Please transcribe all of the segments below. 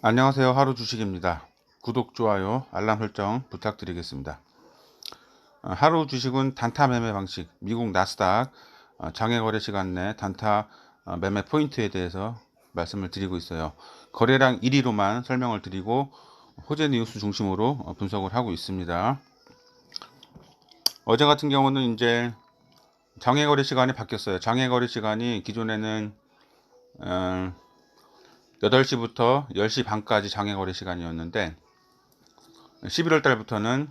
안녕하세요. 하루 주식입니다. 구독, 좋아요, 알람 설정 부탁드리겠습니다. 어, 하루 주식은 단타 매매 방식, 미국 나스닥 어, 장외 거래 시간 내 단타 어, 매매 포인트에 대해서 말씀을 드리고 있어요. 거래량 1위로만 설명을 드리고 호재 뉴스 중심으로 어, 분석을 하고 있습니다. 어제 같은 경우는 이제 장외 거래 시간이 바뀌었어요. 장외 거래 시간이 기존에는 어, 8시부터 10시 반까지 장외 거래 시간이었는데 11월 달부터는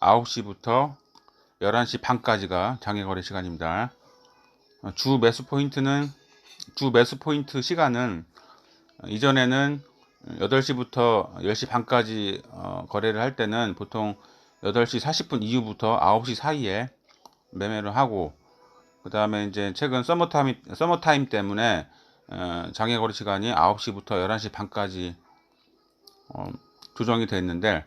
9시부터 11시 반까지가 장외 거래 시간입니다. 주 매수 포인트는 주 매수 포인트 시간은 이전에는 8시부터 10시 반까지 어, 거래를 할 때는 보통 8시 40분 이후부터 9시 사이에 매매를 하고 그 다음에 이제 최근 서머타임 서머타임 때문에 어, 장애 거래 시간이 9시부터 11시 반까지 어, 조정이 됐는데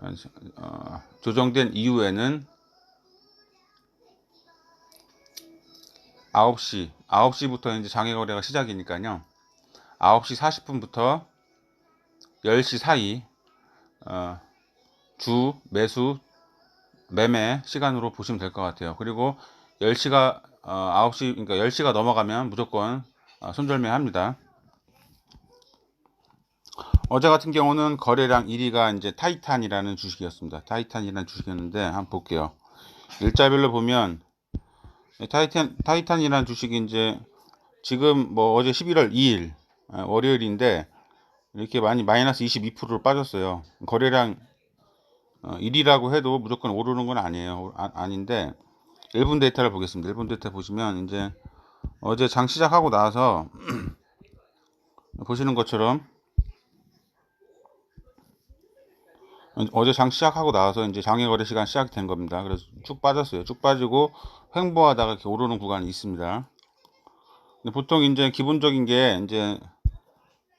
어, 어, 조정된 이후에는 9시 9시부터 이제 장애 거래가 시작이니까요. 9시 40분부터 10시 사이 어, 주 매수 매매 시간으로 보시면 될 것 같아요. 그리고 10시가 어, 9시 그러니까 10시가 넘어가면 무조건 어, 손절매합니다. 어제 같은 경우는 거래량 1위가 이제 타이탄이라는 주식이었습니다. 타이탄이라는 주식이었는데 한번 볼게요. 일자별로 보면 타이탄 타이탄이라는 주식이 이제 지금 뭐 어제 11월 2일 어, 월요일인데 이렇게 많이 마이너스 22%로 빠졌어요. 거래량 1위라고 해도 무조건 오르는 건 아니에요. 아, 아닌데 1분 데이터를 보겠습니다. 1분 데이터 보시면 이제 어제 장 시작하고 나서 보시는 것처럼 어제 장 시작하고 나서 이제 장애 거래 시간 시작된 겁니다. 그래서 쭉 빠졌어요. 쭉 빠지고 횡보하다가 이렇게 오르는 구간이 있습니다. 보통 이제 기본적인 게 이제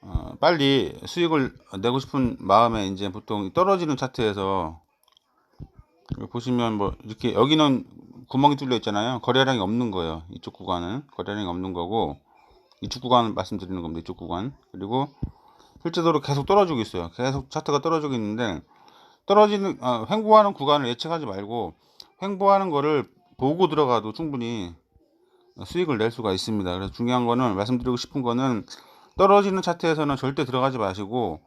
어 빨리 수익을 내고 싶은 마음에 이제 보통 떨어지는 차트에서 보시면 뭐 이렇게 여기는 구멍이 뚫려 있잖아요. 거래량이 없는 거예요. 이쪽 구간은 거래량이 없는 거고 이쪽 구간 말씀드리는 겁니다. 이쪽 구간 그리고 실제적으로 계속 떨어지고 있어요. 계속 차트가 떨어지고 있는데 떨어지는 아, 횡보하는 구간을 예측하지 말고 횡보하는 거를 보고 들어가도 충분히 수익을 낼 수가 있습니다. 그래서 중요한 거는 말씀드리고 싶은 거는 떨어지는 차트에서는 절대 들어가지 마시고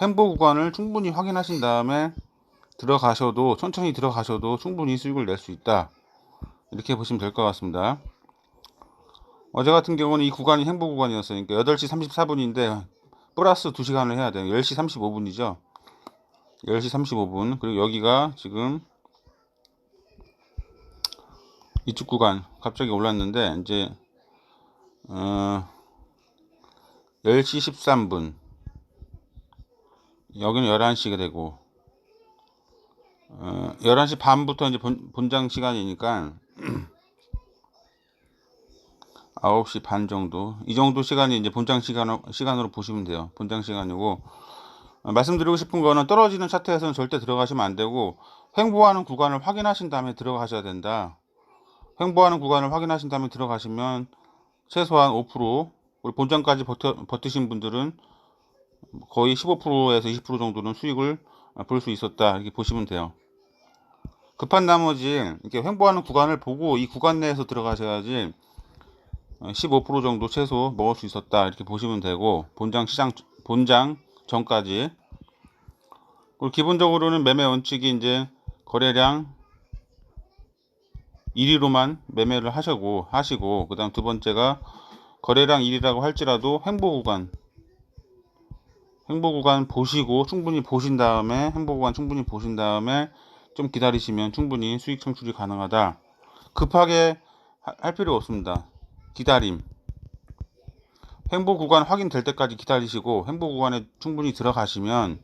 횡보 구간을 충분히 확인하신 다음에 들어가셔도 천천히 들어가셔도 충분히 수익을 낼 수 있다. 이렇게 보시면 될 것 같습니다. 어제 같은 경우는 이 구간이 행보 구간이었어요. 그러니까 8시 34분인데 플러스 2시간을 해야 돼요. 10시 35분이죠. 10시 35분. 그리고 여기가 지금 이쪽 구간 갑자기 올랐는데 이제 어 10시 13분 여기는 11시가 되고 어 11시 반부터 이제 본, 본장 시간이니까 9시 반 정도. 이 정도 시간이 이제 본장 시간으로, 시간으로 보시면 돼요. 본장 시간이고. 어, 말씀드리고 싶은 거는 떨어지는 차트에서는 절대 들어가시면 안 되고 횡보하는 구간을 확인하신 다음에 들어가셔야 된다. 횡보하는 구간을 확인하신 다음에 들어가시면 최소한 5% 우리 본장까지 버텨, 버티신 분들은 거의 15%에서 20% 정도는 수익을 볼 수 있었다. 이렇게 보시면 돼요. 급한 나머지 이렇게 횡보하는 구간을 보고 이 구간 내에서 들어가셔야지 15% 정도 최소 먹을 수 있었다. 이렇게 보시면 되고 본장 시장 본장 전까지. 그리고 기본적으로는 매매 원칙이 이제 거래량 1위로만 매매를 하시고 하시고 그 다음 두 번째가 거래량 1위라고 할지라도 횡보 구간 횡보 구간 보시고 충분히 보신 다음에 횡보 구간 충분히 보신 다음에 좀 기다리시면 충분히 수익 창출이 가능하다. 급하게 할 필요 없습니다. 기다림. 횡보 구간 확인될 때까지 기다리시고 횡보 구간에 충분히 들어가시면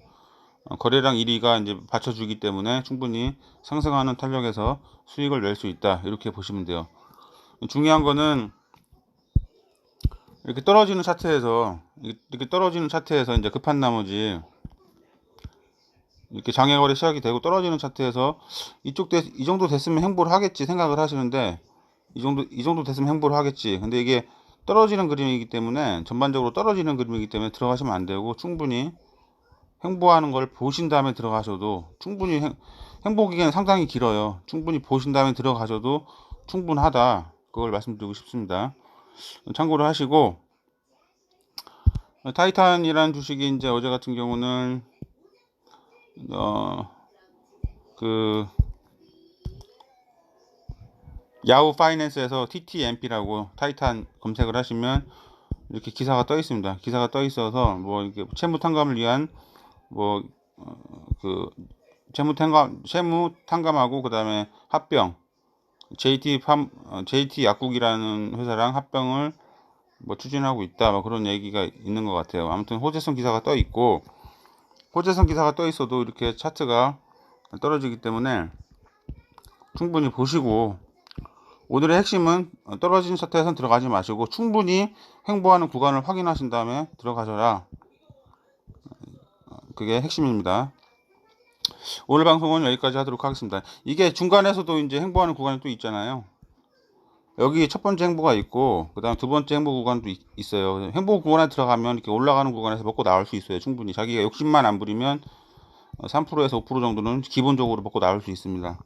어, 거래량 1위가 이제 받쳐주기 때문에 충분히 상승하는 탄력에서 수익을 낼 수 있다. 이렇게 보시면 돼요. 중요한 거는 이렇게 떨어지는 차트에서 이렇게 떨어지는 차트에서 이제 급한 나머지 이렇게 장애 거래 시작이 되고 떨어지는 차트에서 이쪽 대, 이 정도 됐으면 행보를 하겠지 생각을 하시는데 이 정도 이 정도 됐으면 행보를 하겠지. 근데 이게 떨어지는 그림이기 때문에 전반적으로 떨어지는 그림이기 때문에 들어가시면 안 되고 충분히 횡보하는 걸 보신 다음에 들어가셔도 충분히 행, 행보 기간 상당히 길어요. 충분히 보신 다음에 들어가셔도 충분하다. 그걸 말씀드리고 싶습니다. 참고를 하시고 타이탄이라는 주식이 이제 어제 같은 경우는 어 그 야후 파이낸스에서 TTMP라고 타이탄 검색을 하시면 이렇게 기사가 떠 있습니다. 기사가 떠 있어서 뭐 이렇게 채무 탕감을 위한 뭐그 채무 탕감 채무 탕감하고 그다음에 합병 JT 팜 어, JT 약국이라는 회사랑 합병을 뭐 추진하고 있다 뭐 그런 얘기가 있는 것 같아요. 아무튼 호재성 기사가 떠 있고 호재성 기사가 떠 있어도 이렇게 차트가 떨어지기 때문에 충분히 보시고 오늘의 핵심은 떨어진 상태에선 들어가지 마시고 충분히 횡보하는 구간을 확인하신 다음에 들어가셔라. 그게 핵심입니다. 오늘 방송은 여기까지 하도록 하겠습니다. 이게 중간에서도 이제 횡보하는 구간이 또 있잖아요. 여기 첫 번째 행보가 있고 그다음 두 번째 행보 구간도 있, 있어요. 행보 구간에 들어가면 이렇게 올라가는 구간에서 먹고 나올 수 있어요. 충분히 자기가 욕심만 안 부리면 3%에서 5% 정도는 기본적으로 먹고 나올 수 있습니다.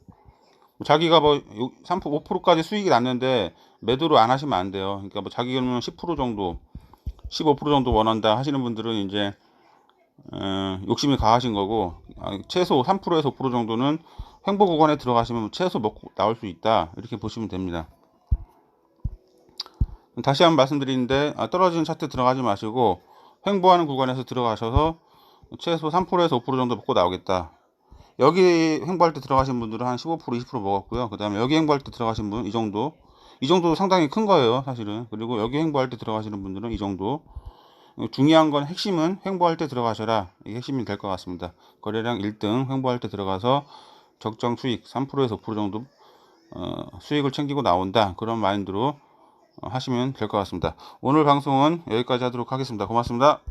자기가 뭐 3% 5%까지 수익이 났는데 매도를 안 하시면 안 돼요. 그러니까 뭐 자기는 10% 정도, 15% 정도 원한다 하시는 분들은 이제 어, 욕심이 강하신 거고 아, 최소 3%에서 5% 정도는 횡보 구간에 들어가시면 최소 먹고 나올 수 있다 이렇게 보시면 됩니다. 다시 한번 말씀드리는데 아, 떨어지는 차트 들어가지 마시고 횡보하는 구간에서 들어가셔서 최소 3%에서 5% 정도 먹고 나오겠다. 여기 횡보할 때 들어가신 분들은 한 15% 20% 먹었고요. 그 다음에 여기 횡보할 때 들어가신 분 이 정도 이 정도 상당히 큰 거예요 사실은. 그리고 여기 횡보할 때 들어가시는 분들은 이 정도 중요한 건 핵심은 횡보할 때 들어가셔라. 이게 핵심이 될 것 같습니다. 거래량 1등 횡보할 때 들어가서 적정 수익 3%에서 5% 정도 어, 수익을 챙기고 나온다. 그런 마인드로 어, 하시면 될 것 같습니다. 오늘 방송은 여기까지 하도록 하겠습니다. 고맙습니다.